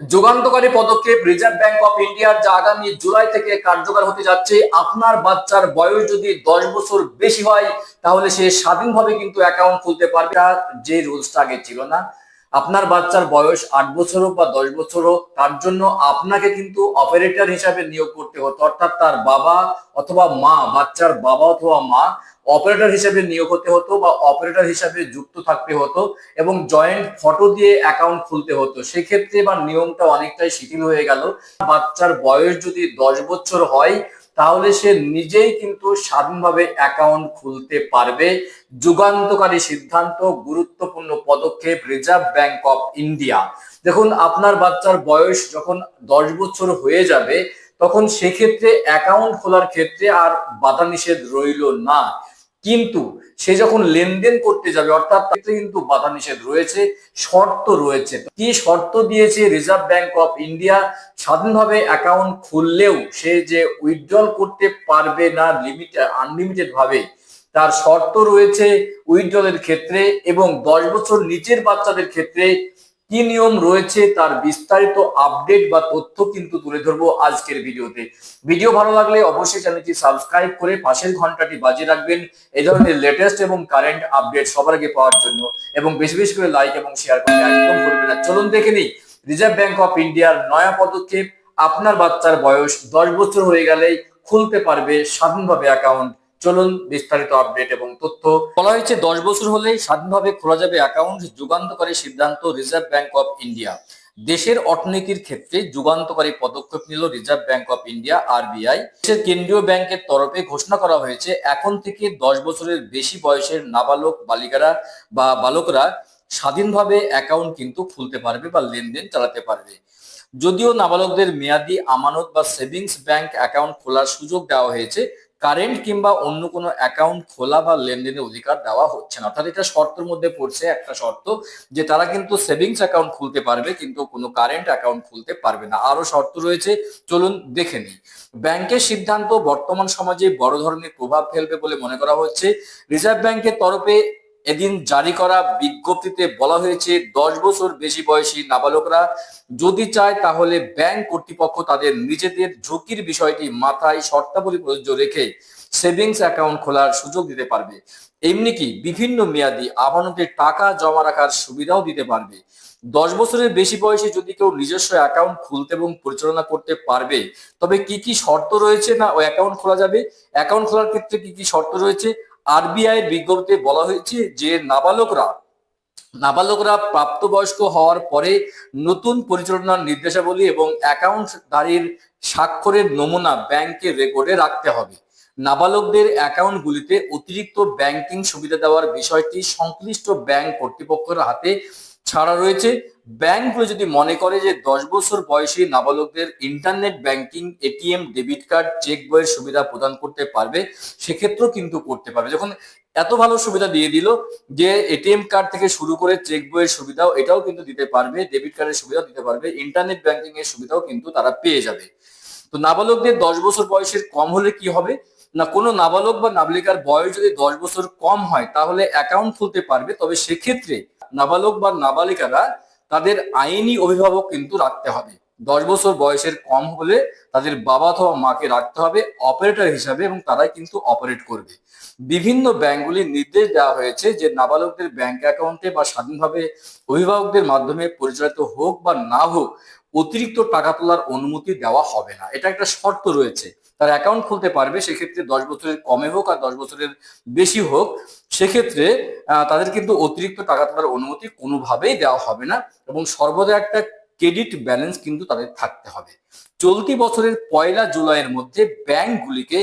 যুগান্তকারী পদক্ষেপ reserve bank of ইন্ডিয়ার যা আগামী জুলাই থেকে কার্যকর হতে যাচ্ছে, আপনার বাচ্চার বয়স যদি দশ বছর বেশি হয়, তাহলে সে স্বাধীনভাবে কিন্তু অ্যাকাউন্ট খুলতে পারবে। যে রুলসটা আগে ছিল না আপনার বাচ্চার বয়স আট বছর হোক বা দশ বছর হোক তার জন্য আপনাকে কিন্তু অপারেটর হিসাবে নিয়োগ করতে হতো। অর্থাৎ তার বাবা অথবা মা, বাচ্চার বাবা অথবা মা অপারেটর হিসেবে নিয়োগ হতে হতো বা অপারেটর হিসাবে যুক্ত থাকতে হতো এবং জয়েন্ট ফটো দিয়ে অ্যাকাউন্ট খুলতে হতো। সেক্ষেত্রে বা নিয়মটা অনেকটাই শিথিল হয়ে গেল। বাচ্চার বয়স যদি দশ বছর হয় তাহলে সে নিজেই কিন্তু স্বাধীনভাবে অ্যাকাউন্ট খুলতে পারবে। যুগান্তকারী সিদ্ধান্ত, গুরুত্বপূর্ণ পদক্ষেপ রিজার্ভ ব্যাংক অফ ইন্ডিয়া দেখুন, আপনার বাচ্চার বয়স যখন দশ বছর হয়ে যাবে, তখন সেক্ষেত্রে অ্যাকাউন্ট খোলার ক্ষেত্রে আর বাধা নিষেধ রইল না। কিন্তু সে যখন লেনদেন করতে যাবে, অর্থাৎ তাতে কিন্তু বাধা নিষেধ রয়েছে, শর্ত রয়েছে। কি শর্ত দিয়েছে রিজার্ভ ব্যাংক অফ ইন্ডিয়া স্বাধীনভাবে অ্যাকাউন্ট খুললেও সে যে উইথড্রল করতে পারবে না লিমিট আনলিমিটেড ভাবে, তার শর্ত রয়েছে উইথড্রলের ক্ষেত্রে এবং দশ বছর নিচের বাচ্চাদের ক্ষেত্রে কি নিয়ম রয়েছে তার বিস্তারিত আপডেট বা তথ্য কিন্তু তুলে ধরবো আজকের ভিডিওতে। ভিডিও ভালো লাগলে অবশ্যই চ্যানেলটি সাবস্ক্রাইব করে পাশের ঘন্টাটি বাজিয়ে রাখবেন। এই ধরনের লেটেস্ট এবং কারেন্ট আপডেট সবার আগে পাওয়ার জন্য এবং বেশি বেশি করে লাইক এবং শেয়ার করতে একদম ভুলবেন না। চলুন দেখে নিই। রিজার্ভ ব্যাংক অফ ইন্ডিয়ার নয়া পদক্ষেপ, আপনার বাচ্চার বয়স দশ বছর হয়ে গেলেই খুলতে পারবে স্বাধীনভাবে অ্যাকাউন্ট চলুন বিস্তারিত আপডেট এবং তথ্য। বলা হয়েছে, দশ বছর হলেই স্বাধীনভাবে খোলা যাবে অ্যাকাউন্ট যুগান্তকারী সিদ্ধান্ত রিজার্ভ ব্যাংক অফ ইন্ডিয়া দেশের অর্থনীতির ক্ষেত্রে যুগান্তকারী পদক্ষেপ নিল Reserve Bank of India RBI দেশের কেন্দ্রীয় ব্যাংকের তরফে ঘোষণা করা হয়েছে, এখন থেকে দশ বছরের বেশি বয়সের নাবালক বালিকারা বা বালকরা স্বাধীনভাবে অ্যাকাউন্ট কিন্তু খুলতে পারবে বা লেনদেন চালাতে পারবে। যদিও নাবালকদের মেয়াদি আমানত বা সেভিংস ব্যাংক অ্যাকাউন্ট খোলার সুযোগ দেওয়া হয়েছে কারেন্ট কিংবা অন্য কোনো অ্যাকাউন্ট খোলা বা লেনদেনের অধিকার দেওয়া হচ্ছে না। অর্থাৎ এটা শর্তের মধ্যে পড়ছে একটা শর্ত যে তারা কিন্তু সেভিংস অ্যাকাউন্ট খুলতে পারবে কিন্তু কোনো কারেন্ট অ্যাকাউন্ট খুলতে পারবে না। আরও শর্ত রয়েছে, চলুন দেখে নিই। ব্যাংকের সিদ্ধান্ত বর্তমান সমাজে বড় ধরনের প্রভাব ফেলবে বলে মনে করা হচ্ছে। রিজার্ভ ব্যাংকের তরফে এদিন জারি করা বিজ্ঞপ্তিতে বলা হয়েছে, দশ বছর বেশি বয়সী নাবালকরা যদি চায় তাহলে ব্যাংক কর্তৃপক্ষ তাদের নিজেদের ঝুঁকির বিষয়টি মাথায় শর্তাবলী প্রযোজ্য রেখে সেভিংস অ্যাকাউন্ট খোলার সুযোগ দিতে পারবে। এমনি কি বিভিন্ন মেয়াদি আমানতের টাকা জমা রাখার সুবিধাও দিতে পারবে। দশ বছরের বেশি বয়সে যদি কেউ নিজস্ব অ্যাকাউন্ট খুলতে এবং পরিচালনা করতে পারবে, তবে কি কি শর্ত রয়েছে না ও অ্যাকাউন্ট খোলা যাবে? অ্যাকাউন্ট খোলার ক্ষেত্রে কি কি শর্ত রয়েছে? আরবিআই এর বিজ্ঞপ্তিতে বলা হয়েছে যে নাবালকরা নাবালকরা প্রাপ্তবয়স্ক হওয়ার পরে নতুন পরিচালনার নির্দেশাবলী এবং অ্যাকাউন্ট অ্যাকাউন্টধারীর স্বাক্ষরের নমুনা ব্যাংকের রেকর্ডে রাখতে হবে। নাবালকদের অ্যাকাউন্টগুলিতে অতিরিক্ত ব্যাংকিং সুবিধা দেওয়ার বিষয়টি সংশ্লিষ্ট ব্যাংক কর্তৃপক্ষের হাতে ছাড়া রয়েছে। ব্যাংকগুলো যদি মনে করে যে দশ বছর বয়সী নাবালকদের internet banking, ATM, debit card, cheque বইয়ের সুবিধা প্রদান করতে পারবে, সেক্ষেত্রেও কিন্তু করতে পারবে। যখন এত ভালো সুবিধা দিয়ে দিল যে এটিএম কার্ড থেকে শুরু করে চেক বইয়ের সুবিধাও এটাও কিন্তু দিতে পারবে, ডেবিট কার্ডের সুবিধাও দিতে পারবে, ইন্টারনেট ব্যাংকিং এর সুবিধাও কিন্তু তারা পেয়ে যাবে। তো নাবালকদের দশ বছর বয়সের কম হলে কি হবে? না, কোনো নাবালক বা নাবালিকার বয়স যদি দশ বছর কম হয়, তাহলে অ্যাকাউন্ট খুলতে পারবে, তবে সেক্ষেত্রে নাবালক বা নাবালিকারা তাদের আইনি অভিভাবক কিন্তু রাখতে হবে। দশ বছর বয়সের কম হলে তাদের বাবা অথবা মাকে রাখতে হবে অপারেটর হিসাবে এবং তারাই কিন্তু অপারেট করবে। বিভিন্ন ব্যাংকগুলির নির্দেশ দেওয়া হয়েছে যে নাবালকদের ব্যাংক অ্যাকাউন্টে বা স্বাধীনভাবে অভিভাবকদের মাধ্যমে পরিচালিত হোক বা না হোক, অতিরিক্ত টাকা তোলার অনুমতি দেওয়া হবে না। এটা একটা শর্ত রয়েছে। তার অ্যাকাউন্ট খুলতে পারবে, সেক্ষেত্রে দশ বছরের কমে হোক আর দশ বছরের বেশি হোক, সেক্ষেত্রে তাদের কিন্তু অতিরিক্ত টাকা তোলার অনুমতি কোনোভাবেই দেওয়া হবে না এবং সর্বদা একটা ক্রেডিট ব্যালেন্স কিন্তু তাদের থাকতে হবে। চলতি বছরের পয়লা জুলাইয়ের মধ্যে ব্যাংকগুলিকে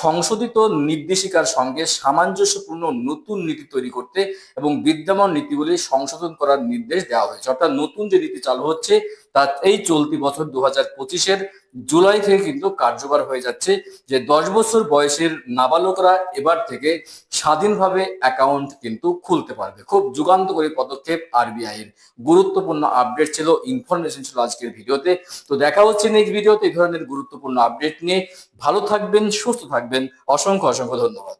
সংশোধিত নির্দেশিকার সঙ্গে সামঞ্জস্যপূর্ণ নতুন নীতি তৈরি করতে এবং বিদ্যমান নীতিগুলি সংশোধন করার নির্দেশ দেওয়া হয়েছে। অর্থাৎ নতুন যে নীতি চালু হচ্ছে, তা এই চলতি বছর দু হাজার পঁচিশের জুলাই থেকে কিন্তু কার্যকর হয়ে যাচ্ছে, যে দশ বছর বয়সের নাবালকরা এবার থেকে স্বাধীনভাবে অ্যাকাউন্ট কিন্তু খুলতে পারবে। খুব যুগান্তকারী পদক্ষেপ আরবিআই এর গুরুত্বপূর্ণ আপডেট ছিল, ইনফরমেশন ছিল আজকের ভিডিওতে। তো দেখা হচ্ছে নেক্সট ভিডিওতে এই ধরনের গুরুত্বপূর্ণ আপডেট নিয়ে ভালো থাকবেন সুস্থ থাকবেন। অসংখ্য অসংখ্য ধন্যবাদ।